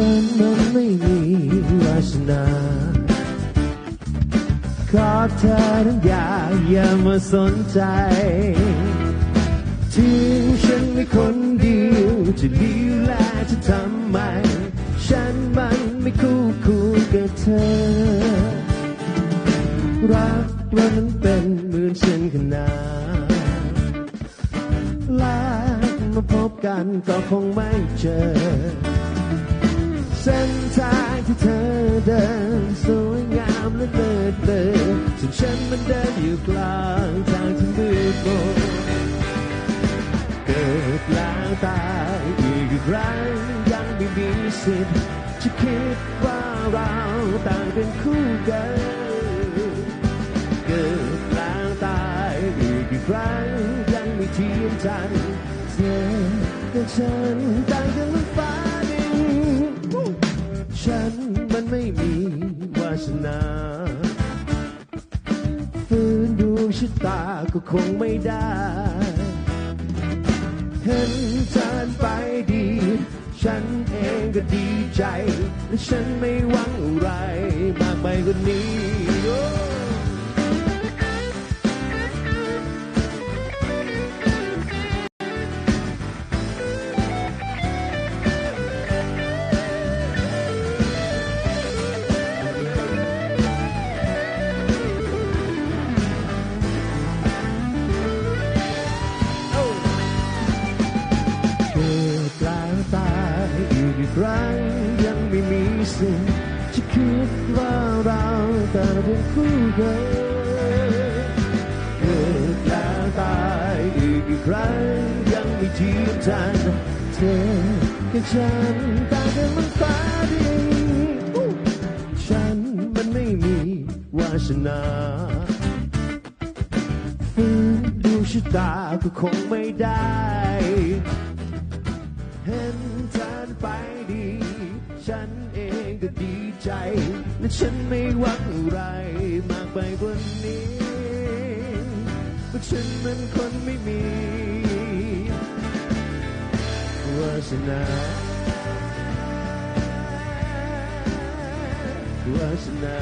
ฉันมันไม่มีวาสนา ขอเธอทั้งอย่าอย่ามาสนใจทิ้งฉันไม่คนเดียวจะดีแลจะทำไม ฉันมันไม่คู่ควรกับเธอ รักเรานั้นเป็นเหมือนเส้นขนานลากมาพบกันก็คงไม่เจอ ส้นทางที่เธอเดินสวยงามและเลิศเลยส่วนฉันมันเดินอยู่กลางทางที่มืดมนเกิดแล้วตายอีกครั้งยังไม่มีสิทธิ์จะคิดว่าเราต่างเป็นคู่กัน เกิดแล้วตายอีกครั้งยังไม่เทียมจันทร์เธอกับฉันต่างกันเหมือนฟ้า ฉันมันไม่มีวาสนาฟื้นดวงชะตาก็คงไม่ได้ เห็นเธอไปดี ฉันเองก็ดีใจ และฉันไม่หวังอะไรมากไปกว่านี้ อีกครั้งยังไม่มีสิ่งจะคิดว่าเราแต่เป็นคู่กันเกิดกลางตายอีกครั้งยังไม่เทียมทันเธอกับฉันต่างกันเหมันฟ้าดินฉันมันไม่มีวาสนาฝืนดวงชะตาก็คงไม่ได้ และฉันไม่หวังอะไรมากไปกว่านี้เพราะฉันมันคนไม่มีวาสนาวาสนา